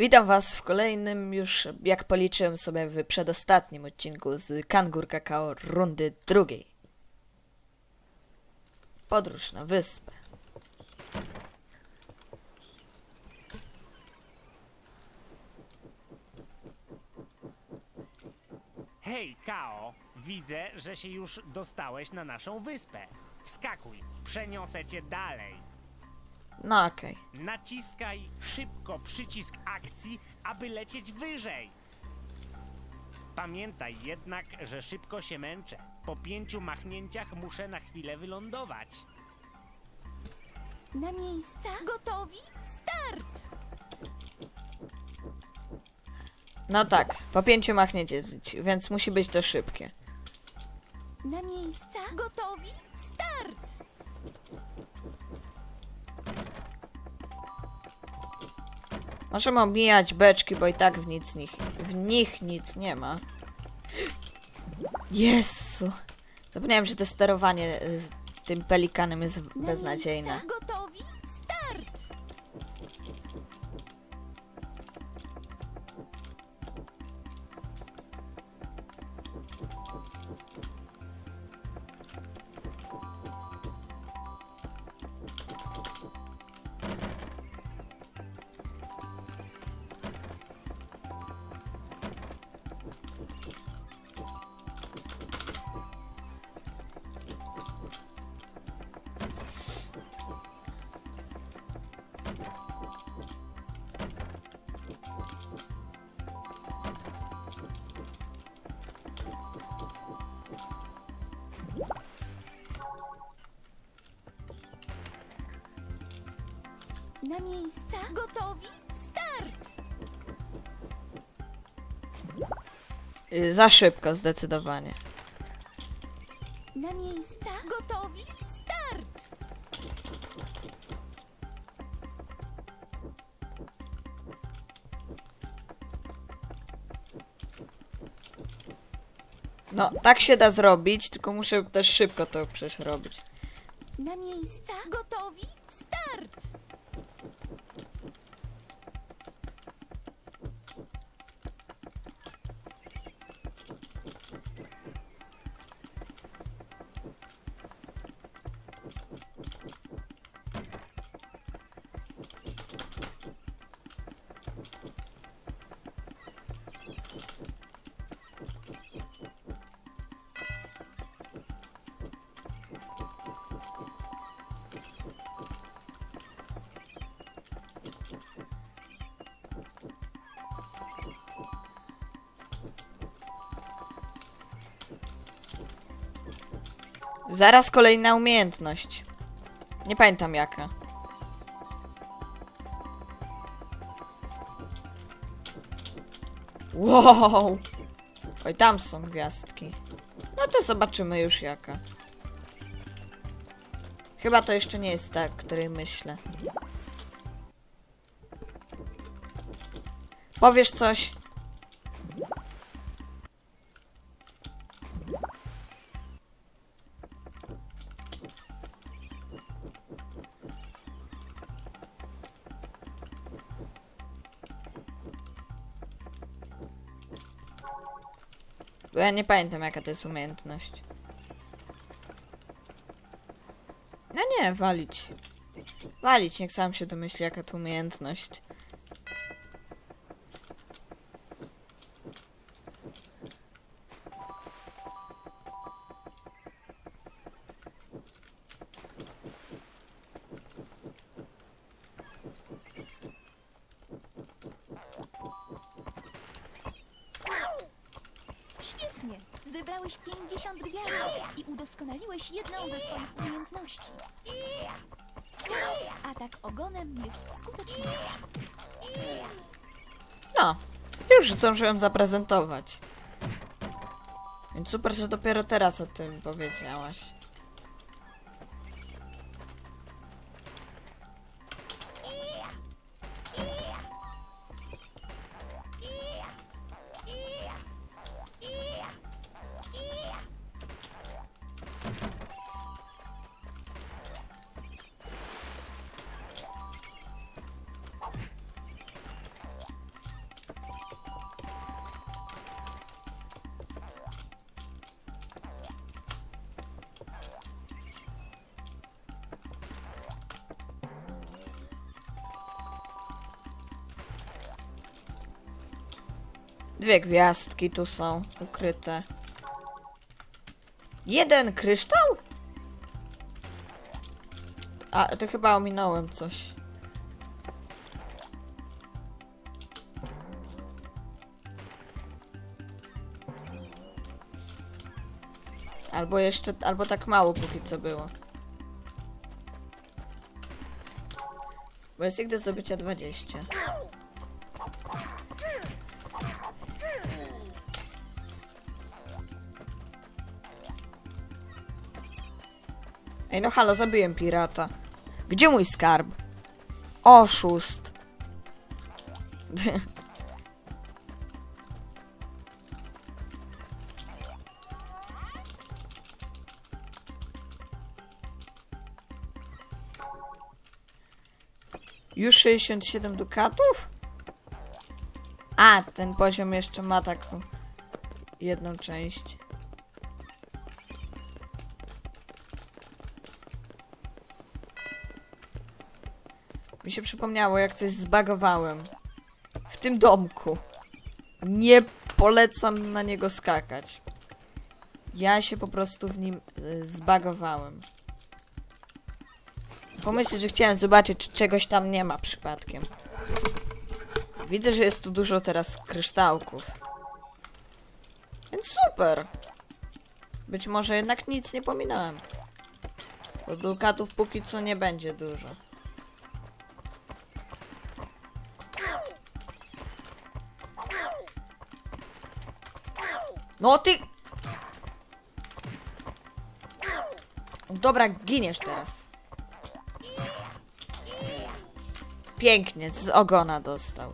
Witam Was w kolejnym już, jak policzyłem sobie w przedostatnim odcinku z Kangur Kakao rundy drugiej. Podróż na wyspę. Hej, Kao! Widzę, że się już dostałeś na naszą wyspę. Wskakuj, przeniosę cię dalej. No okej. Naciskaj szybko przycisk akcji, aby lecieć wyżej. Pamiętaj jednak, że szybko się męczę. Po pięciu machnięciach muszę na chwilę wylądować. Na miejsca? Gotowi? Start! No tak, po pięciu machniecie, więc musi być to szybkie. Na miejsca? Gotowi? Możemy omijać beczki, bo i tak w, nic nich, w nich nic nie ma. Jezu! Zapomniałem, że to sterowanie y, tym pelikanem jest Na beznadziejne. Na miejsca? Gotowi? Start! Y, Za szybko, zdecydowanie. Na miejsca? Gotowi? Start! No, tak się da zrobić, tylko muszę też szybko to przecież robić. Na miejsca? Gotowi? Zaraz kolejna umiejętność. Nie pamiętam jaka. Wow! Oj, tam są gwiazdki. No to zobaczymy już jaka. Chyba to jeszcze nie jest ta, której myślę. Powiesz coś? Bo ja nie pamiętam jaka to jest umiejętność. No nie, walić. Walić, niech sam się domyśli jaka to umiejętność. Już zdążyłem zaprezentować. Więc super, że dopiero teraz o tym powiedziałaś. Dwie gwiazdki tu są ukryte. Jeden kryształ? A, to chyba ominąłem coś. Albo jeszcze, albo tak mało póki co było. Bo jest ich do zdobycia 20. Ej, no halo, zabiłem pirata. Gdzie mój skarb? Oszust. Już 67 dukatów? A, ten poziom jeszcze ma taką jedną część. Mi się przypomniało, jak coś zbagowałem. W tym domku. Nie polecam na niego skakać. Ja się po prostu w nim y, zbagowałem. Pomyślcie, że chciałem zobaczyć, czy czegoś tam nie ma przypadkiem. Widzę, że jest tu dużo teraz kryształków. Więc super. Być może jednak nic nie pominąłem. Bo dukatów póki co nie będzie dużo. No ty... Dobra, giniesz teraz. Pięknie, z ogona dostał.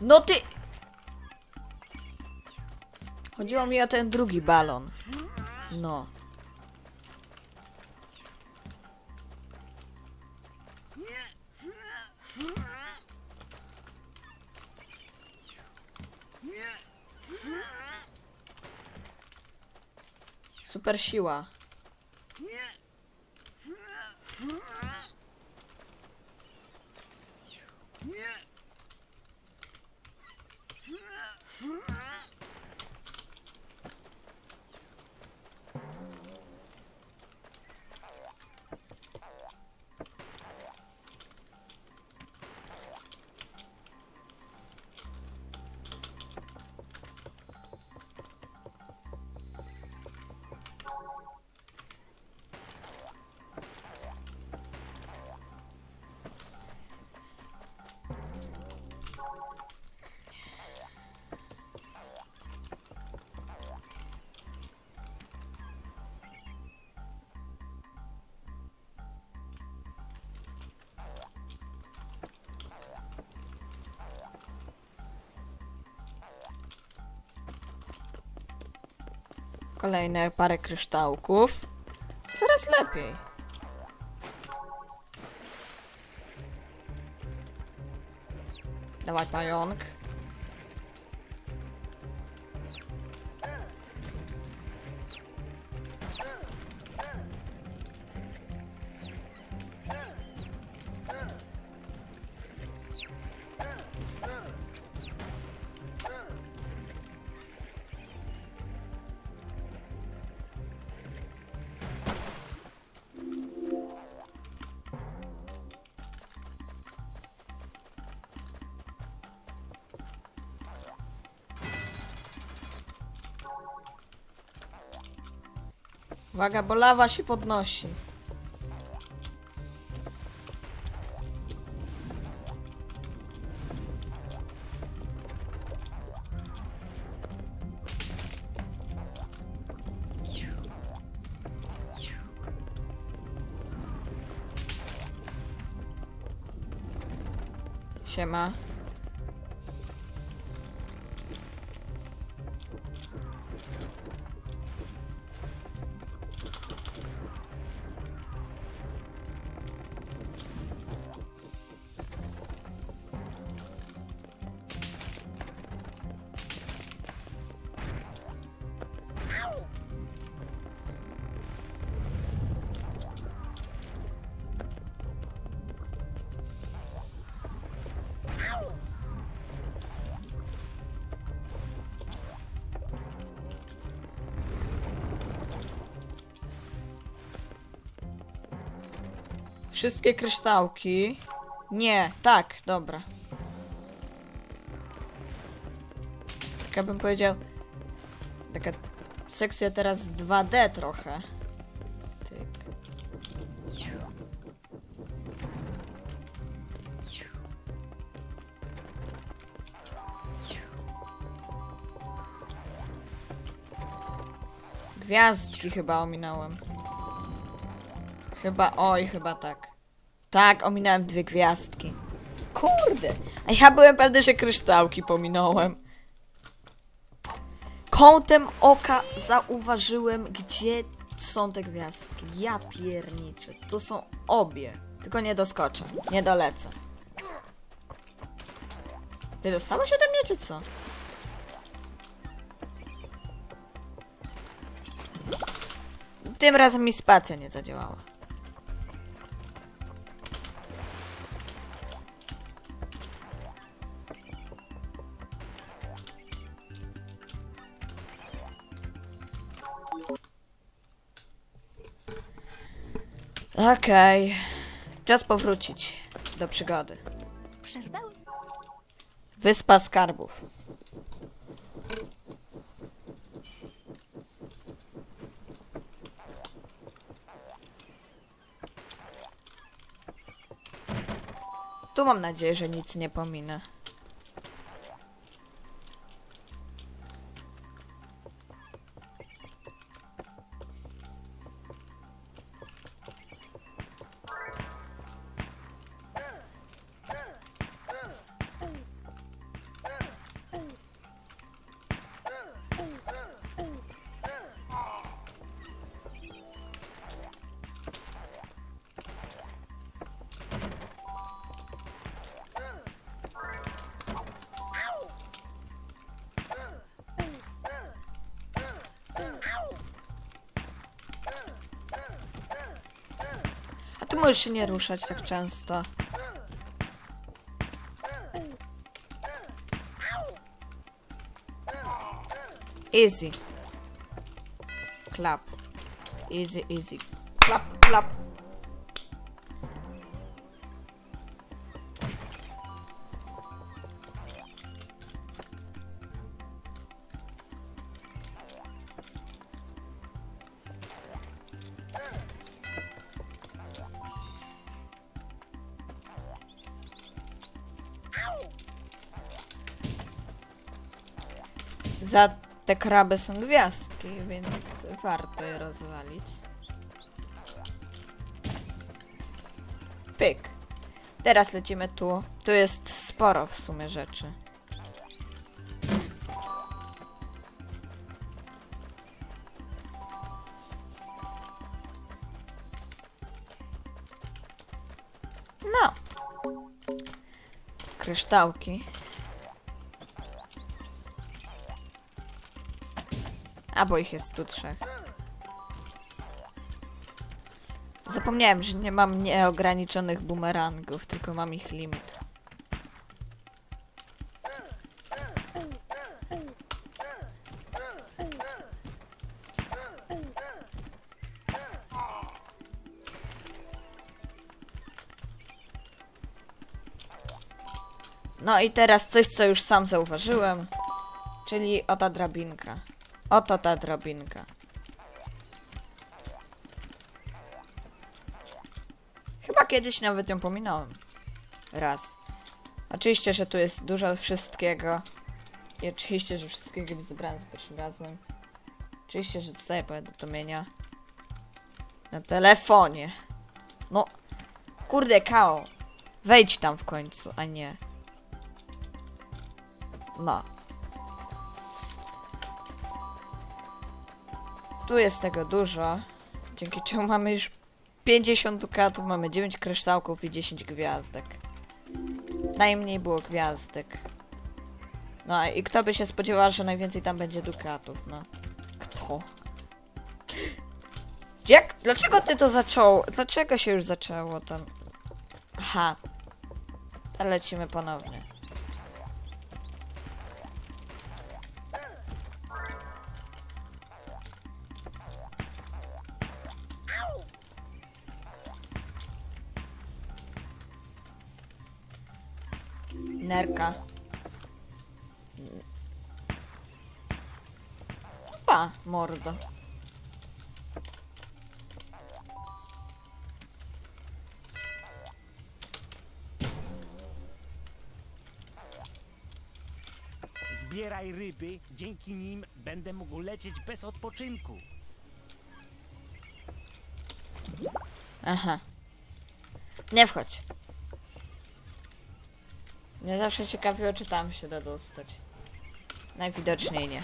No ty... Chodziło mi o ten drugi balon. No. Super siła. Kolejne parę kryształków. Coraz lepiej. Dawaj pająk. Uwaga, bo lawa się podnosi. Siema. Wszystkie kryształki. Nie, tak, dobra. Tak jakbym powiedział. Taka sekcja teraz 2D trochę. Tyk. Gwiazdki chyba ominąłem. Chyba, oj, chyba tak. Tak, ominąłem dwie gwiazdki. Kurde! A ja byłem pewny, że kryształki pominąłem. Kątem oka zauważyłem, gdzie są te gwiazdki. Ja pierniczę. To są obie. Tylko nie doskoczę. Nie dolecę. Ty dostałeś ode mnie, czy co? Tym razem mi spacja nie zadziałała. Okej. Czas powrócić do przygody. Przerwałem. Wyspa Skarbów. Tu mam nadzieję, że nic nie pominę. Możesz się nie ruszać tak często. Easy. Clap. Easy, easy. Clap, clap. Za te kraby są gwiazdki, więc warto je rozwalić. Pyk. Teraz lecimy tu. Tu jest sporo w sumie rzeczy. No. Kryształki. A bo ich jest tu trzech. Zapomniałem, że nie mam nieograniczonych bumerangów, tylko mam ich limit. No i teraz coś, co już sam zauważyłem, czyli oto drabinka. Oto ta drabinka. Chyba kiedyś nawet ją pominąłem. Raz. Oczywiście, że tu jest dużo wszystkiego. I oczywiście, że wszystkiego nie zebrałem za pierwszym razem. Oczywiście, że dostaję powiadomienia. Na telefonie. No. Kurde, Kao. Wejdź tam w końcu, a nie. No. Tu jest tego dużo. Dzięki czemu mamy już 50 dukatów, mamy 9 kryształków i 10 gwiazdek. Najmniej było gwiazdek. No i kto by się spodziewał, że najwięcej tam będzie dukatów, no. Kto? Jak? Dlaczego ty to zaczął? Dlaczego się już zaczęło tam? Aha. Lecimy ponownie. Nerka. Pa, mordo. Zbieraj ryby, dzięki nim będę mógł lecieć bez odpoczynku. Aha. Nie wchodź. Mnie zawsze ciekawiło, czy tam się da dostać. Najwidoczniej nie.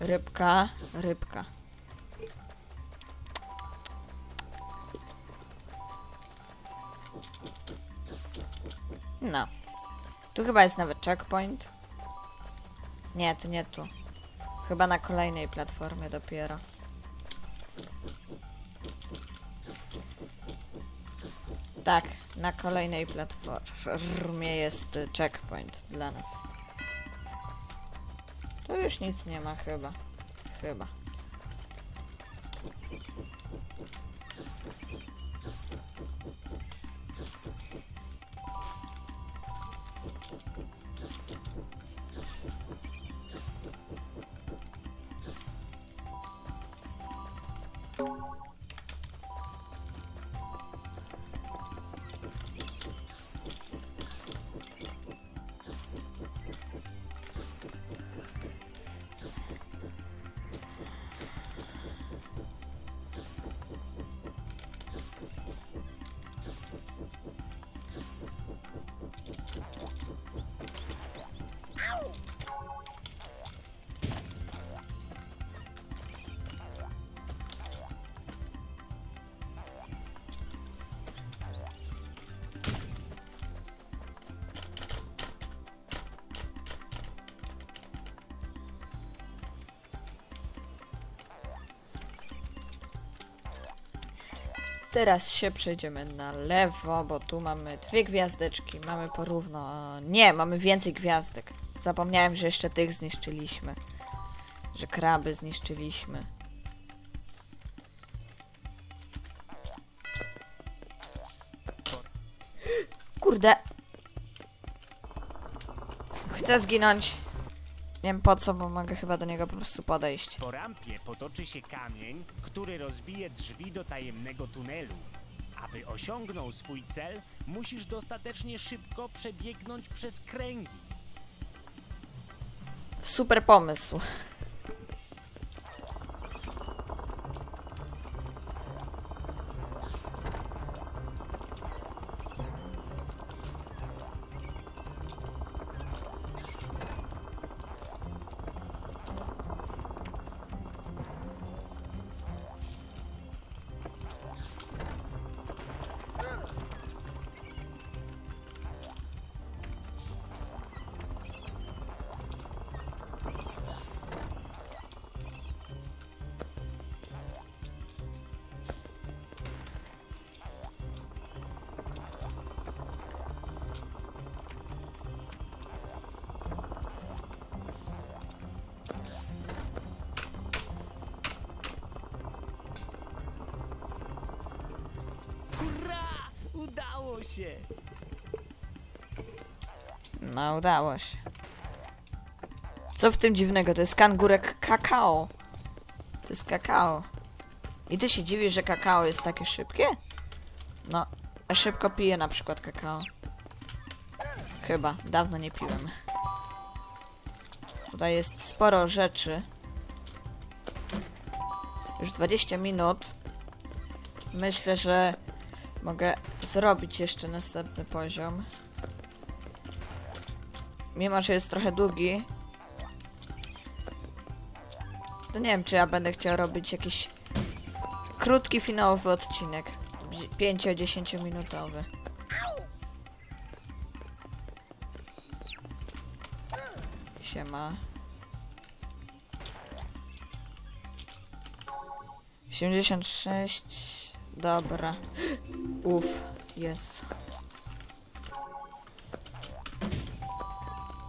Rybka, rybka. No. Tu chyba jest nawet checkpoint. Nie, to nie tu. Chyba na kolejnej platformie dopiero. Tak, na kolejnej platformie jest checkpoint dla nas. Tu już nic nie ma chyba. Chyba. Teraz się przejdziemy na lewo, bo tu mamy dwie gwiazdeczki. Mamy porówno. Nie, mamy więcej gwiazdek. Zapomniałem, że jeszcze tych zniszczyliśmy. Że kraby zniszczyliśmy. Kurde. Chcę zginąć. Nie wiem po co, bo mogę chyba do niego po prostu podejść. Po rampie potoczy się kamień, który rozbije drzwi do tajemnego tunelu. Aby osiągnął swój cel, musisz dostatecznie szybko przebiegnąć przez kręgi. Super pomysł. Się! No, udało się. Co w tym dziwnego? To jest kangurek kakao. To jest kakao. I ty się dziwisz, że kakao jest takie szybkie? No, szybko piję na przykład kakao. Chyba, dawno nie piłem. Tutaj jest sporo rzeczy. Już 20 minut. Myślę, że mogę zrobić jeszcze następny poziom. Mimo, że jest trochę długi. To nie wiem, czy ja będę chciał robić jakiś krótki finałowy odcinek. 5-10 minutowy. Siema. 76. Dobra. Uff, jest.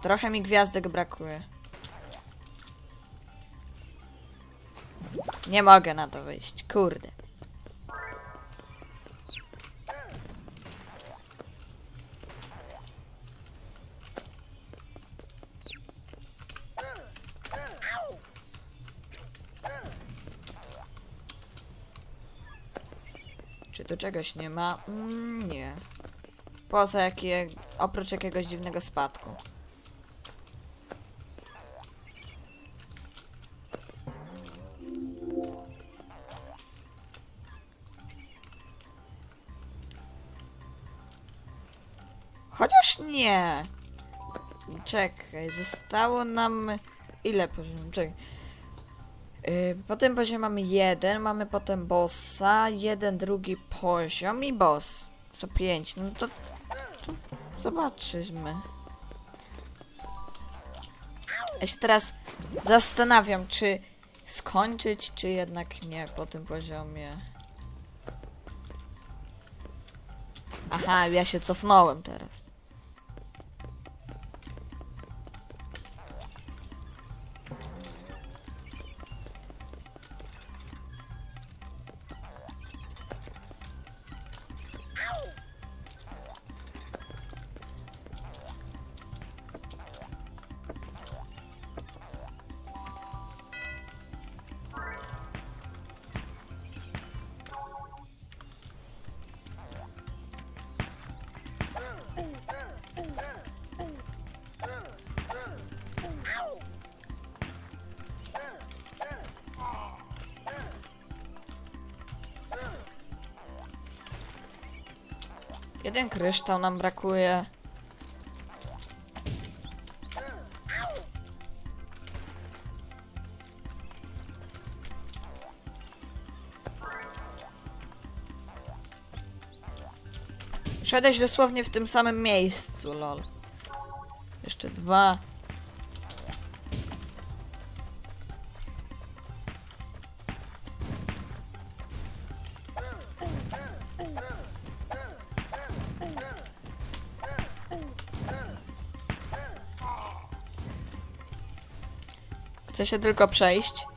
Trochę mi gwiazdek brakuje. Nie mogę na to wyjść, kurde. Czy tu czegoś nie ma? Mm, nie. Poza jakie... oprócz jakiegoś dziwnego spadku. Chociaż nie. Czekaj, zostało nam... Ile poziomów? Czekaj. Yy, po tym poziomie mamy jeden, mamy potem bossa, jeden, drugi poziom i boss. Co pięć, no to, to zobaczymy. Ja się teraz zastanawiam, czy skończyć, czy jednak nie po tym poziomie. Aha, ja się cofnąłem teraz. Jeden kryształ nam brakuje. Szedłeś dosłownie w tym samym miejscu, lol. Jeszcze dwa. Chcę się tylko przejść.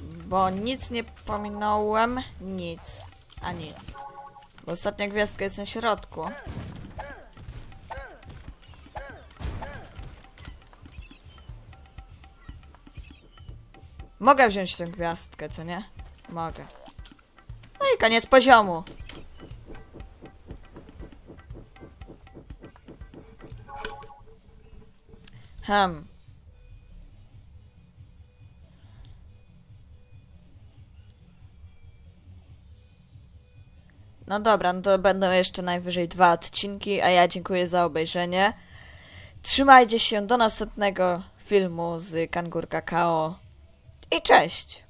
Bo nic nie pominąłem. Nic. A nic. Bo ostatnia gwiazdka jest na środku. Mogę wziąć tę gwiazdkę, co nie? Mogę. No i koniec poziomu. Hmm. No dobra, no to będą jeszcze najwyżej dwa odcinki, a ja dziękuję za obejrzenie. Trzymajcie się do następnego filmu z Kangur Kakao i cześć!